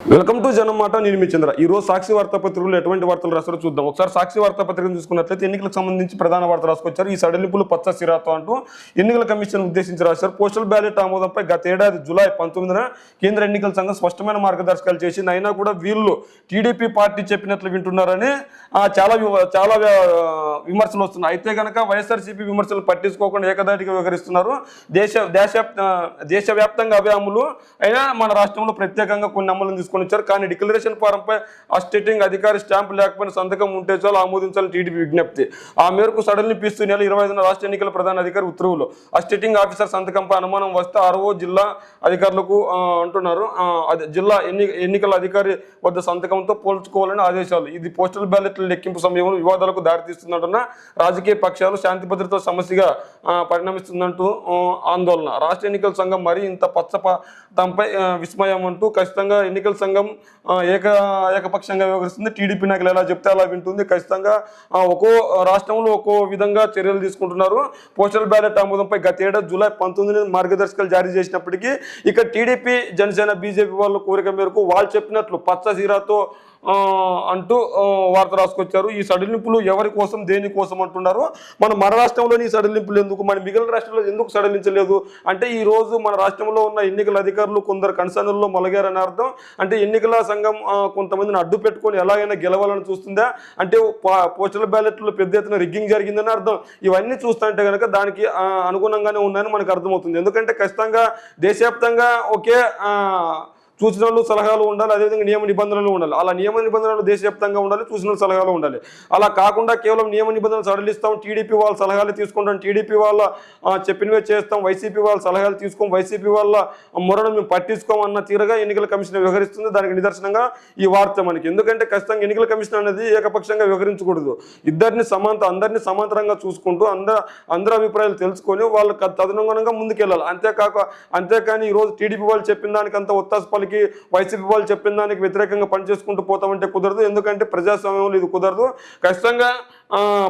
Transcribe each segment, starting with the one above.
Welcome to జనం మాట నేను మీ చంద్ర. ఈ రోజు సాక్షి వార్తాపత్రికలు ఎటువంటి వార్తలు రాస్తారో చూద్దాం. ఒకసారి సాక్షి వార్తాపత్రికను చూసుకున్నట్లయితే ఎన్నికలకు సంబంధించి ప్రధాన వార్త రాసుకొచ్చారు. ఈ సడలింపులు పచ్చ సిరాతో అంటూ ఎన్నికల కమిషన్ ఉద్దేశించి రాశారు. పోస్టల్ బ్యాలెట్ ఆమోదంపై గత ఏడాది జూలై పంతొమ్మిదిన కేంద్ర ఎన్నికల సంఘం స్పష్టమైన మార్గదర్శకాలు చేసింది. అయినా కూడా వీళ్ళు టీడీపీ పార్టీ చెప్పినట్లు వింటున్నారని ఆ, చాలా చాలా విమర్శలు వస్తున్నాయి. అయితే కనుక వైఎస్ఆర్సీపీ విమర్శలు పట్టించుకోకుండా ఏకదాటిగా వ్యవహరిస్తున్నారు. దేశ దేశ దేశవ్యాప్తంగా అవే అమలు అయినా మన రాష్ట్రంలో ప్రత్యేకంగా కొన్ని అమలు తీసుకొని వచ్చారు. కానీ డిక్లరేషన్ ఫారంపై అస్టేటింగ్ అధికారి స్టాంప్ లేకపోయినా సంతకం ఉంటే చాలు ఆమోదించాలని టీడీపీ విజ్ఞప్తి. ఆ మేరకు సడలింపిస్తూ నెల ఇరవై ఐదున రాష్ట్ర ఎన్నికల ప్రధాన అధికారి ఉత్తర్వులు. అస్టేటింగ్ ఆఫీసర్ సంతకంపై అనుమానం వస్తే ఆర్ఓ జిల్లా అధికారులకు అంటున్నారు. జిల్లా ఎన్ని ఎన్నికల అధికారి వద్ద సంతకంతో పోల్చుకోవాలని ఆదేశాలు. ఇది పోస్టల్ బ్యాలెట్ల లెక్కింపు సమయంలో వివాదాలకు దారితీస్తుందంటున్న రాజకీయ పక్షాలు శాంతి భద్రత సమస్యగా పరిణమిస్తుందంటూ ఆందోళన. రాష్ట్ర ఎన్నికల సంఘం మరి ఇంత పచ్చపతంపై విస్మయం అంటూ ఖచ్చితంగా ఎన్నికల సంఘం ఏక ఏకపక్షంగా వ్యవహరిస్తుంది. టీడీపీ నాయకులు ఎలా చెప్తే అలా వింటుంది. ఖచ్చితంగా ఒక్కో రాష్ట్రంలో ఒక్కో విధంగా చర్యలు తీసుకుంటున్నారు. పోస్టల్ బ్యాలెట్ ఆమోదంపై గత ఏడాది జూలై పంతొమ్మిది మార్గదర్శకాలు జారీ చేసినప్పటికీ ఇక టీడీపీ జనసేన బీజేపీ వాళ్ళ కోరిక మేరకు వాళ్ళు చెప్పినట్లు పచ్చ సీరాతో అంటూ వార్త రాసుకొచ్చారు. ఈ సడలింపులు ఎవరి కోసం దేనికోసం అంటున్నారు? మన మన రాష్ట్రంలోని ఈ సడలింపులు ఎందుకు? మన మిగిలిన రాష్ట్రంలో ఎందుకు సడలించలేదు? అంటే ఈ రోజు మన రాష్ట్రంలో ఉన్న ఎన్నికల అధికారులు కొందరు కన్సర్న్లో మొలగారని అర్థం. అంటే ఎన్నికల సంఘం కొంతమందిని అడ్డు పెట్టుకొని ఎలాగైనా గెలవాలని చూస్తుందా? అంటే పా- పోస్టల్ బ్యాలెట్లో పెద్ద ఎత్తున రిగ్గింగ్ జరిగిందని అర్థం. ఇవన్నీ చూస్తుంటే కనుక దానికి అనుగుణంగానే ఉన్నాయని మనకు అర్థమవుతుంది. ఎందుకంటే ఖచ్చితంగా దేశవ్యాప్తంగా ఒకే ఆ, సూచనలు సలహాలు ఉండాలి అదేవిధంగా నియమ నిబంధనలు ఉండాలి. అలా నియమ నిబంధనలు దేశవ్యాప్తంగా ఉండాలి సూచనలు సలహాలు ఉండాలి. అలా కాకుండా కేవలం నియమ నిబంధనలు సడలిస్తాం టీడీపీ వాళ్ళ సలహాలు తీసుకుంటాం టీడీపీ వాళ్ళ చెప్పినవే చేస్తాం వైసీపీ వాళ్ళ సలహాలు తీసుకోం వైసీపీ వాళ్ళ మొరను మేము పట్టించుకోమన్న తీరుగా ఎన్నికల కమిషన్ వ్యవహరిస్తుంది. దానికి నిదర్శనంగా ఈ వార్త మనకి. ఎందుకంటే ఖచ్చితంగా ఎన్నికల కమిషన్ అనేది ఏకపక్షంగా వ్యవహరించకూడదు. ఇద్దరిని సమాంత అందరినీ సమాంతరంగా చూసుకుంటూ అందరు అందరి అభిప్రాయాలు తెలుసుకొని వాళ్ళకి తదనుగుణంగా ముందుకెళ్ళాలి. అంతేకాక అంతేకాని ఈరోజు టీడీపీ వాళ్ళు చెప్పిన దానికంత ఒత్తాసు పలికి వైసీపీ వాళ్ళు చెప్పిన దానికి వ్యతిరేకంగా పనిచేసుకుంటూ పోతామంటే కుదరదు. ఎందుకంటే ప్రజాస్వామ్యంలో ఇది కుదరదు. ఖచ్చితంగా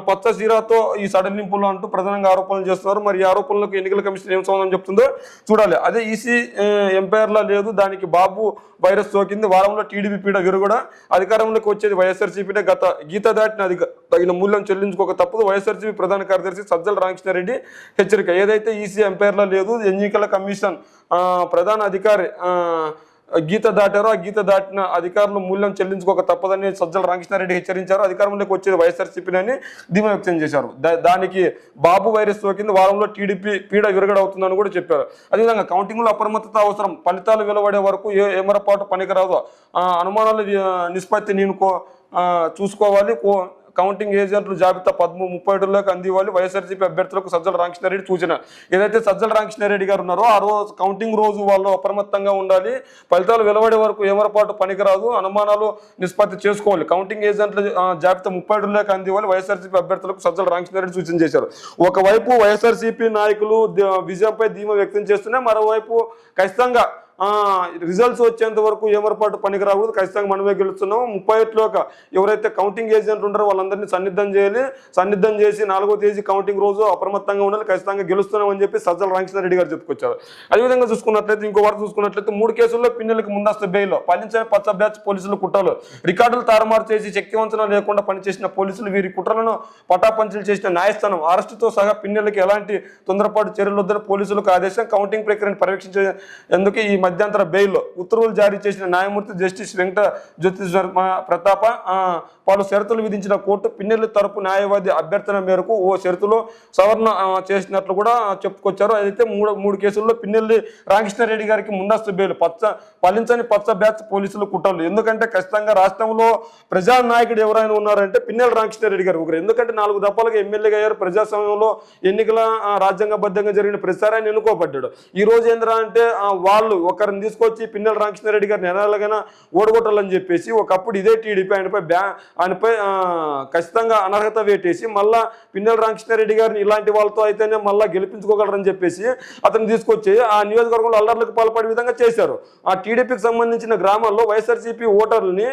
పచ్చ సీరాతో ఈ సడలింపులు అంటూ ప్రధానంగా ఆరోపణలు చేస్తున్నారు. మరి ఈ ఆరోపణలకు ఎన్నికల కమిషన్ ఏం సంబంధం చెప్తుందో చూడాలి. అదే ఈసీ ఎంపైర్లా లేదు. దానికి బాబు వైరస్ సోకింది. వారంలో టీడీపీ పీడ కూడా అధికారంలోకి వచ్చేది వైఎస్ఆర్సీపీనే గత గీత దాటిన అధిక తగిన మూల్యం చెల్లించుకోక తప్పదు. వైఎస్ఆర్సీపీ ప్రధాన కార్యదర్శి సజ్జల రామకృష్ణారెడ్డి హెచ్చరిక. ఏదైతే ఈసీ ఎంపైర్లా లేదు ఎన్నికల కమిషన్ ప్రధాన అధికారి ఆ, గీత దాటారో ఆ గీత దాటిన అధికారులు మూల్యం చెల్లించుకోక తప్పదని సజ్జల రామకృష్ణారెడ్డి హెచ్చరించారు. అధికారంలోకి వచ్చేది వైఎస్ఆర్సీపీని అని ధీమా వ్యక్తం చేశారు. దా- దానికి బాబు వైరస్ సోకింది. వారంలో టీడీపీ పీడ విరగడవుతుందని కూడా చెప్పారు. అదేవిధంగా కౌంటింగ్లో అప్రమత్తత అవసరం. ఫలితాలు వెలువడే వరకు ఏ ఏమరపాటు పనికిరాదు. ఆ, అనుమానాల నిష్పత్తి నేను కో- చూసుకోవాలి. కో- కౌంటింగ్ ఏజెంట్లు జాబితా పదమూ ముప్పై ఏడులోకి అందివ్వాలి వైఎస్ఆర్సీపీ అభ్యర్థులకు సజ్జల రామకృష్ణారెడ్డి సూచన. ఏదైతే సజ్జల రామకృష్ణారెడ్డి గారు ఉన్నారో ఆ రోజు కౌంటింగ్ రోజు వాళ్ళు అప్రమత్తంగా ఉండాలి. ఫలితాలు వెలువడే వరకు ఏమరపాటు పనికిరాదు. అనుమానాలు నిష్పత్తి చేసుకోవాలి. కౌంటింగ్ ఏజెంట్ల జాబితా ముప్పై ఏడులోకి అందివ్వాలి వైఎస్ఆర్సీపీ అభ్యర్థులకు సజ్జల రామకృష్ణారెడ్డి సూచన చేశారు. ఒకవైపు వైఎస్ఆర్సీపీ నాయకులు విజయంపై ధీమా వ్యక్తం చేస్తున్నా మరోవైపు ఖచ్చితంగా రిజల్ట్స్ వచ్చేంత వరకు ఏమరపాటు పనికి రాకూడదు. ఖచ్చితంగా మనమే గెలుస్తున్నాం. ముప్పై ఒకటిలోక ఎవరైతే కౌంటింగ్ ఏజెంట్ ఉంటారో వాళ్ళందరినీ సన్నిద్ధం చేయాలి. సన్నిద్ధం చేసి నాలుగో తేదీ కౌంటింగ్ రోజు అప్రమత్తంగా ఉండాలి. ఖచ్చితంగా గెలుస్తున్నామని చెప్పి సజ్జల రామకృష్ణారెడ్డి గారు చెప్పుకొచ్చారు. అదేవిధంగా చూసుకున్నట్లయితే ఇంకో వారు చూసుకున్నట్లయితే మూడు కేసుల్లో పిన్నెలకు ముందస్తు బెయిల్ పాలించిన పచ్చ బ్యాచ్ పోలీసులు కుట్రలు. రికార్డులు తారుమారు చేసి శక్తివంచన లేకుండా పనిచేసిన పోలీసులు వీరి కుట్రలను పటాపంచలు చేసిన న్యాయస్థానం అరెస్టుతో సహా పిన్నెలకి ఎలాంటి తొందరపాటు చర్యలు వద్దని పోలీసులకు ఆదేశం. కౌంటింగ్ ప్రక్రియను పర్యవేక్షించేందుకు ఈ మధ్యంతర బెయిల్ ఉత్తర్వులు జారీ చేసిన న్యాయమూర్తి జస్టిస్ వెంకట జ్యోతి శర్మ ప్రతాప పలు షరతులు విధించిన కోర్టు పిన్నెల్లి తరపు న్యాయవాది అభ్యర్థన మేరకు ఓ షరతులో సవరణ చేసినట్లు కూడా చెప్పుకొచ్చారు. అయితే మూడు మూడు కేసుల్లో పిన్నెల్లి రామకృష్ణారెడ్డి గారికి ముందస్తు బెయిల్ పచ్చ పలించని పచ్చ బ్యాచ్ పోలీసులు కుట్రలు. ఎందుకంటే ఖచ్చితంగా రాష్ట్రంలో ప్రజా నాయకుడు ఎవరైనా ఉన్నారంటే పిన్నెల్లి రామకృష్ణారెడ్డి గారు ఒకరు. ఎందుకంటే నాలుగు దఫాలుగా ఎమ్మెల్యేగా అయ్యారు. ప్రజాస్వామ్యంలో ఎన్నికల రాజ్యాంగబద్ధంగా జరిగిన ప్రచారాన్ని ఎన్నుకోబడ్డాడు. ఈ రోజు ఏంద్రా అంటే వాళ్ళు ఒకరిని తీసుకొచ్చి పిన్నెల రామకృష్ణారెడ్డి గారిని ఎలాగైనా ఓడగొట్టాలని చెప్పేసి ఒకప్పుడు ఇదే టీడీపీ ఆయనపై బ్యా ఆయనపై ఖచ్చితంగా అనర్హత వేటేసి మళ్ళా పిన్నెల రామకృష్ణారెడ్డి గారిని ఇలాంటి వాళ్ళతో అయితేనే మళ్ళీ గెలిపించుకోగలరని చెప్పేసి అతను తీసుకొచ్చి ఆ నియోజకవర్గంలో అల్లర్లకు పాల్పడే విధంగా చేశారు. ఆ టీడీపీకి సంబంధించిన గ్రామాల్లో వైఎస్ఆర్సీపీ ఓటర్లని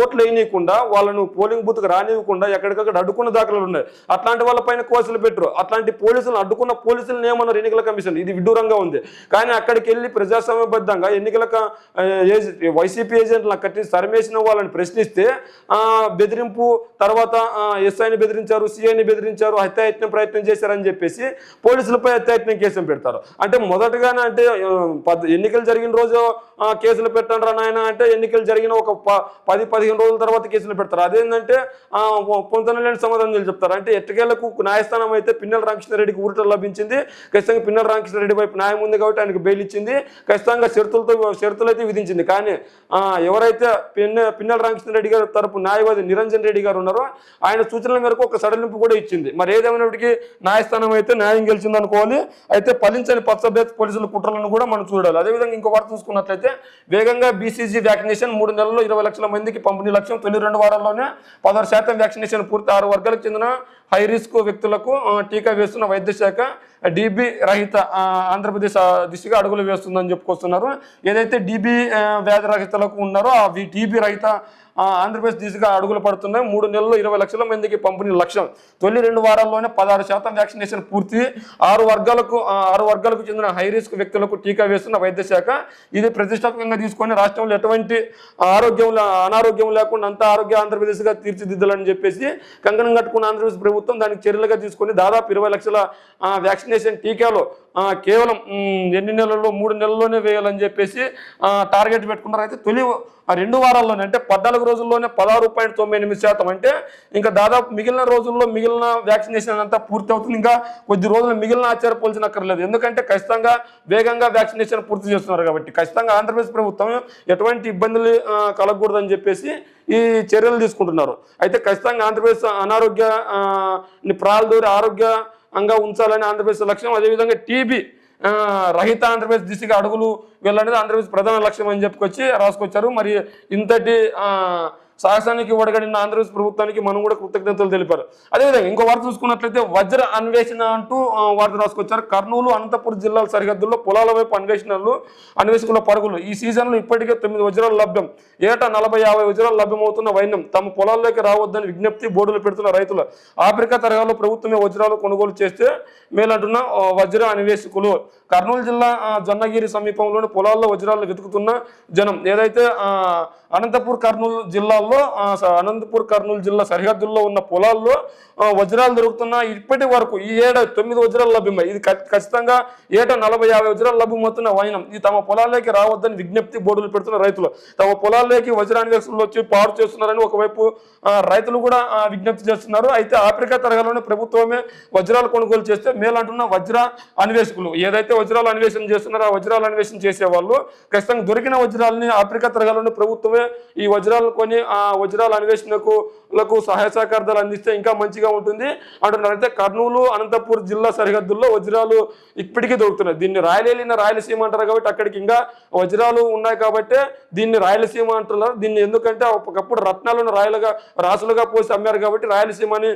ఓట్లు వేయనీయకుండా వాళ్ళను పోలింగ్ బూత్కి రానివ్వకుండా ఎక్కడికక్కడ అడ్డుకున్న దాఖలు ఉన్నాయి. అట్లాంటి వాళ్ళపైన కోసలు పెట్టరు. అట్లాంటి పోలీసులను అడ్డుకున్న పోలీసులను ఏమన్నారు ఎన్నికల కమిషన్. ఇది విడ్డూరంగా ఉంది. కానీ అక్కడికి వెళ్ళి ప్రజాస్వామ్యబద్ధంగా ఎన్నికల వైసీపీ ఏజెంట్లను కట్టి సరమేసిన వాళ్ళని ప్రశ్నిస్తే బెదిరింపు తర్వాత ఎస్ఐని బెదిరించారు సిఐని బెదిరించారు హత్యాయత్నం ప్రయత్నం చేశారని చెప్పేసి పోలీసులపై హత్యాయత్నం కేసులు పెడతారు. అంటే మొదటగానే అంటే పద్- ఎన్నికలు జరిగిన రోజు ఆ, కేసులు పెట్టండి రా నాయన అంటే ఎన్నికలు జరిగిన ఒక ప- పది పదిహేను రోజుల తర్వాత కేసులు పెడతారు. అదేంటంటే ఆ, లేని సమాధానం చెప్తారు అంటే ఎట్టకేళ్ళకు న్యాయస్థానం అయితే పిన్నెల రామకృష్ణారెడ్డికి ఊరట లభించింది. ఖచ్చితంగా పిన్నెల రామకృష్ణారెడ్డి వైపు న్యాయం ఉంది కాబట్టి ఆయనకు బెయిల్ ఇచ్చింది. ఖచ్చితంగా షరతులతో షరతులు అయితే విధించింది. కానీ ఎవరైతే పిన్నె పిన్నెల రామకృష్ణారెడ్డి గారి తరపు న్యాయవాది నిరంజన్ రెడ్డి గారు ఉన్నారో ఆయన సూచనల మేరకు ఒక సడలింపు కూడా ఇచ్చింది. మరి ఏదేమైనప్పటికీ న్యాయస్థానం అయితే న్యాయం గెలిచింది అనుకోవాలి అయితే ఫలించని పచ్చబేత్ పోలీసుల కుట్రలను కూడా మనం చూడాలి. అదేవిధంగా ఇంకో వార్త చూసుకున్నట్లయితే వేగంగా బీసీజీ వ్యాక్సినేషన్ మూడు నెలల్లో ఇరవై లక్షల మందికి పంపిణీ లక్ష్యం తొలి రెండు వారాల్లోనే పదహారు శాతం వ్యాక్సినేషన్ పూర్తి ఆరు వర్గాలకు చెందిన హై రిస్క్ వ్యక్తులకు టీకా వేస్తున్న వైద్య శాఖ డీబీ రహిత ఆంధ్రప్రదేశ్ దిశగా అడుగులు వేస్తుందని చెప్పుకొస్తున్నారు. ఏదైతే డీబీ వ్యాధి రహితలకు ఉన్నారో ఆ డీబీ రహిత ఆంధ్రప్రదేశ్ దిశగా అడుగులు పడుతున్నాయి. మూడు నెలల్లో ఇరవై లక్షల మందికి పంపిణీ లక్ష్యం. తొలి రెండు వారాల్లోనే పదహారు శాతం వ్యాక్సినేషన్ పూర్తి. ఆరు వర్గాలకు ఆరు వర్గాలకు చెందిన హై రిస్క్ వ్యక్తులకు టీకా వేస్తున్న వైద్య శాఖ ఇది ప్రతిష్టాత్మకంగా తీసుకొని రాష్ట్రంలో ఎటువంటి ఆరోగ్యం అనారోగ్యం లేకుండా అంత ఆరోగ్య ఆంధ్రప్రదేశ్గా తీర్చిదిద్దాలని చెప్పేసి కంకణం కట్టుకున్న ఆంధ్రప్రదేశ్ ప్రభుత్వం దానికి చర్యలుగా తీసుకొని దాదాపు ఇరవై లక్షల ఆ, వ్యాక్సినేషన్ టీకాలు కేవలం ఎన్ని నెలల్లో మూడు నెలల్లోనే వేయాలని చెప్పేసి టార్గెట్ పెట్టుకున్నారు. అయితే తొలి ఆ రెండు వారాల్లోనే అంటే పద్నాలుగు రోజుల్లోనే పదహారు పాయింట్ తొంభై ఎనిమిది శాతం. అంటే ఇంకా దాదాపు మిగిలిన రోజుల్లో మిగిలిన వ్యాక్సినేషన్ అంతా పూర్తి అవుతుంది. ఇంకా కొద్ది రోజులు మిగిలిన ఆశ్చర్యపోల్చినక్కర్లేదు ఎందుకంటే ఖచ్చితంగా వేగంగా వ్యాక్సినేషన్ పూర్తి చేస్తున్నారు కాబట్టి. ఖచ్చితంగా ఆంధ్రప్రదేశ్ ప్రభుత్వం ఎటువంటి ఇబ్బందులు కలగకూడదని చెప్పేసి ఈ చర్యలు తీసుకుంటున్నారు. అయితే ఖచ్చితంగా ఆంధ్రప్రదేశ్ అనారోగ్య ఆ, ఆరోగ్య అంగా ఉంచాలని ఆంధ్రప్రదేశ్ లక్ష్యం. అదేవిధంగా టీబీ రహిత ఆంధ్రప్రదేశ్ దిశగా అడుగులు వెళ్ళనేది ఆంధ్రప్రదేశ్ ప్రధాన లక్ష్యం అని చెప్పుకొచ్చి రాసుకొచ్చారు. మరి ఇంతటి సాహసానికి ఒడగడిన ఆంధ్రప్రదేశ్ ప్రభుత్వానికి మనం కూడా కృతజ్ఞతలు తెలిపారు. అదేవిధంగా ఇంకో వార్త చూసుకున్నట్లయితే వజ్ర అన్వేషణ అంటూ వార్త రాసుకొచ్చారు. కర్నూలు అనంతపురం జిల్లాల సరిహద్దుల్లో పొలాల వైపు అన్వేషణలు అన్వేషకుల పరుగులు. ఈ సీజన్లో ఇప్పటికే తొమ్మిది వజ్రాలు లభ్యం. ఏటా నలభై యాభై వజ్రాలు లభ్యమవుతున్న వైన్యం తమ పొలాల్లోకి రావద్దని విజ్ఞప్తి బోర్డులు పెడుతున్న రైతులు. ఆఫ్రికా తరహాలో ప్రభుత్వమే వజ్రాలు కొనుగోలు చేస్తే మేలంటున్న వజ్ర అన్వేషకులు. కర్నూలు జిల్లా జొన్నగిరి సమీపంలోని పొలాల్లో వజ్రాలు వెతుకుతున్న జనం. ఏదైతే ఆ, అనంతపూర్ కర్నూలు జిల్లాల్లో స- అనంతపూర్ కర్నూలు జిల్లా సరిహద్దుల్లో ఉన్న పొలాల్లో వజ్రాలు దొరుకుతున్న ఇప్పటి వరకు ఈ ఏడాది తొమ్మిది వజ్రాలు లభ్యమై ఇది ఖచ్చితంగా ఏటా నలభై యాభై వజ్రాలు లభ్యమవుతున్న వైనం ఇది తమ పొలాల్లోకి రావద్దని విజ్ఞప్తి బోర్డులు పెడుతున్న రైతులు. తమ పొలాల్లోకి వజ్రాన్వేషకులు వచ్చి పాడు చేస్తున్నారని ఒకవైపు రైతులు కూడా విజ్ఞప్తి చేస్తున్నారు. అయితే ఆఫ్రికా తరహాలోనే ప్రభుత్వమే వజ్రాలు కొనుగోలు చేస్తే మేలంటున్న వజ్ర అన్వేషకులు. ఏదైతే వజ్రాలు అన్వేషణ చేస్తున్నారో ఆ వజ్రాలు అన్వేషణ చేసే వాళ్ళు ఖచ్చితంగా దొరికిన వజ్రాలని ఆఫ్రికా తరహాలోనే ప్రభుత్వమే ఈ వజ్రాలు కొని ఆ వజ్రాల అన్వేషణకులకు సహాయ సహకారాలు అందిస్తే ఇంకా మంచిగా ఉంటుంది. అంటున్నారు అయితే కర్నూలు అనంతపూర్ జిల్లా సరిహద్దుల్లో వజ్రాలు ఇప్పటికీ దొరుకుతున్నాయి. దీన్ని రాయలేలిన రాయలసీమ అంటారు కాబట్టి అక్కడికి ఇంకా వజ్రాలు ఉన్నాయి కాబట్టి దీన్ని రాయలసీమ అంటున్నారు. దీన్ని ఎందుకంటే ఒకప్పుడు రత్నాలను రాయలుగా రాసులుగా పోసి అమ్మారు కాబట్టి రాయలసీమ అని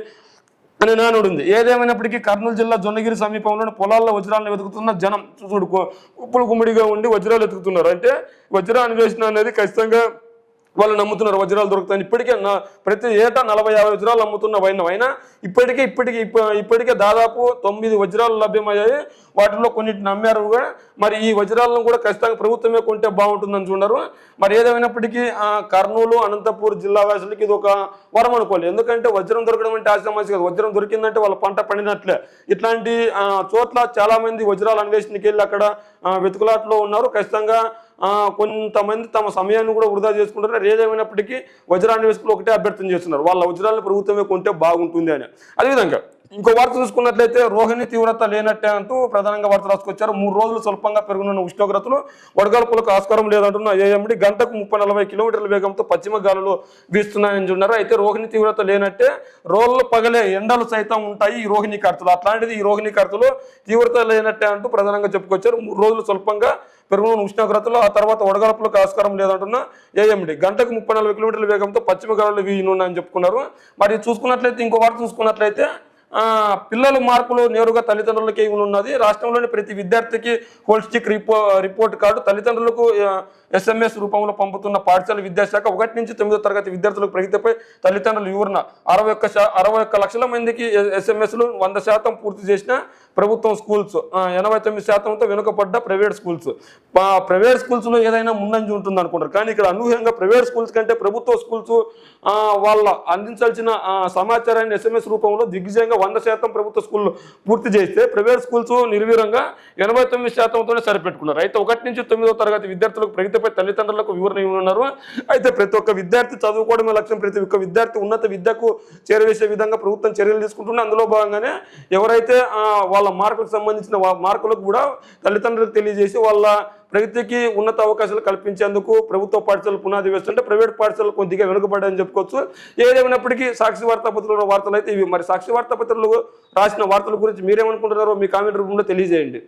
అని నానుడు ఉంది ఏదేమైనప్పటికీ కర్నూలు జిల్లా జొన్నగిరి సమీపంలోని పొలాల్లో వజ్రాలను వెతుకుతున్న జనం చూడు కుప్పలు కుమ్మిడిగా ఉండి వజ్రాలు వెతుకుతున్నారు. అంటే వజ్ర అన్వేషణ అనేది ఖచ్చితంగా వాళ్ళు నమ్ముతున్నారు వజ్రాలు దొరుకుతాయని. ఇప్పటికే నా ప్రతి ఏటా నలభై యాభై వజ్రాలు అమ్ముతున్న వైన. అయినా ఇప్పటికే ఇప్పటికే ఇప్ప- ఇప్పటికే దాదాపు తొమ్మిది వజ్రాలు లభ్యమయ్యాయి. వాటిలో కొన్నిటిని నమ్మారు కూడా. మరి ఈ వజ్రాలను కూడా ఖచ్చితంగా ప్రభుత్వమే కొంటే బాగుంటుందని చూడరు. మరి ఏదేమైనప్పటికీ కర్నూలు అనంతపూర్ జిల్లా వాసులకి ఇది ఒక వరం అనుకోవాలి. ఎందుకంటే వజ్రం దొరకడం అంటే ఆశ్రమాసి కాదు. వజ్రం దొరికిందంటే వాళ్ళ పంట పండినట్లే. ఇట్లాంటి చోట్ల చాలామంది వజ్రాలు వజ్రాల అన్వేషణకి వెళ్ళి అక్కడ వెతుకులాట్లో ఉన్నారు. ఖచ్చితంగా కొంతమంది తమ సమయాన్ని కూడా వృధా చేసుకుంటున్నారు ఏదేమైనప్పటికీ వేసుకుని ఒకటే అభ్యర్థన చేస్తున్నారు. వాళ్ళ వజ్రాలను ప్రభుత్వమే కొంటే బాగుంటుంది అని. అదేవిధంగా ఇంకో వార్త చూసుకున్నట్లయితే రోహిణి తీవ్రత లేనట్టే అంటూ ప్రధానంగా వార్త రాసుకొచ్చారు. మూడు రోజులు స్వల్పంగా పెరుగుతున్న ఉష్ణోగ్రతలు వడగాల్పులకు ఆస్కారం లేదంటున్న ఏఎండి. గంటకు ముప్పై నలభై కిలోమీటర్ల వేగంతో పశ్చిమ గాలులు వీస్తున్నాయని చూన్నారు అయితే రోహిణి తీవ్రత లేనట్టే రోళ్ళు పగలే ఎండలు సైతం ఉంటాయి ఈ రోహిణి కర్తలు. అట్లాంటిది ఈ రోహిణి కర్తలు తీవ్రత లేనట్టే అంటూ ప్రధానంగా చెప్పుకొచ్చారు. మూడు రోజులు స్వల్పంగా పెరుగుతున్న ఉష్ణోగ్రతలు ఆ తర్వాత వడగాల్పులకు ఆస్కారం లేదంటున్న ఏఎండి. గంటకు ముప్పై నలభై కిలోమీటర్ల వేగంతో పశ్చిమ గాలులు వీయనున్నాయని చెప్పుకున్నారు. మరి చూసుకున్నట్లయితే ఇంకో వార్త చూసుకున్నట్లయితే పిల్లల మార్పులు నేరుగా తల్లిదండ్రులకే ఉన్నది రాష్ట్రంలోని ప్రతి విద్యార్థికి హోల్స్టిక్ రిపో రిపోర్ట్ కార్డు తల్లిదండ్రులకు ఎస్ఎంఎస్ రూపంలో పంపుతున్న పాఠశాల విద్యాశాఖ ఒకటి నుంచి తొమ్మిదో తరగతి విద్యార్థులకు ప్రగతిపై తల్లిదండ్రుల వివరణ. అరవై ఒక్క అరవై ఒక్క లక్షల మందికి ఎస్ఎంఎస్లు వంద శాతం పూర్తి చేసిన ప్రభుత్వం స్కూల్స్. ఎనభై తొమ్మిది శాతంతో వెనుకబడ్డ ప్రైవేట్ స్కూల్స్. ప్రైవేట్ స్కూల్స్లో ఏదైనా ముందంజ ఉంటుంది అనుకుంటారు. కానీ ఇక్కడ అనూహ్యంగా ప్రైవేట్ స్కూల్స్ కంటే ప్రభుత్వ స్కూల్స్ వాళ్ళ అందించాల్సిన సమాచారాన్ని ఎస్ఎంఎస్ రూపంలో దిగ్విజయంగా వంద శాతం ప్రభుత్వ స్కూళ్ళు పూర్తి చేస్తే ప్రైవేట్ స్కూల్స్ నిర్వీరంగా ఎనభై తొమ్మిది శాతంతోనే సరిపెట్టుకున్నారు. అయితే ఒకటి నుంచి తొమ్మిదో తరగతి విద్యార్థులకు ప్రగతిపై తల్లిదండ్రులకు వివరణ ఇవ్వనున్నారు. అయితే ప్రతి ఒక్క విద్యార్థి చదువుకోవడమే లక్ష్యం. ప్రతి ఒక్క విద్యార్థి ఉన్నత విద్యకు చేరవేసే విధంగా ప్రభుత్వం చర్యలు తీసుకుంటుంది. అందులో భాగంగానే ఎవరైతే వాళ్ళ మార్కులకు సంబంధించిన మార్కులకు కూడా తల్లిదండ్రులకు తెలియజేసి వాళ్ళ ప్రగతికి ఉన్నత అవకాశాలు కల్పించేందుకు ప్రభుత్వ పాఠశాలలు పునాది వేస్తుంటే ప్రైవేట్ పాఠశాలలు కొద్దిగా వెనుకబడ్డాయని చెప్పుకోవచ్చు. ఏదేమైనప్పటికీ సాక్షి వార్తాపత్రికలో వార్తలు అయితే ఇవి. మరి సాక్షి వార్తాపత్రికలు రాసిన వార్తల గురించి మీరేమనుకుంటున్నారో మీ కామెంట్ రూపంలో తెలియజేయండి.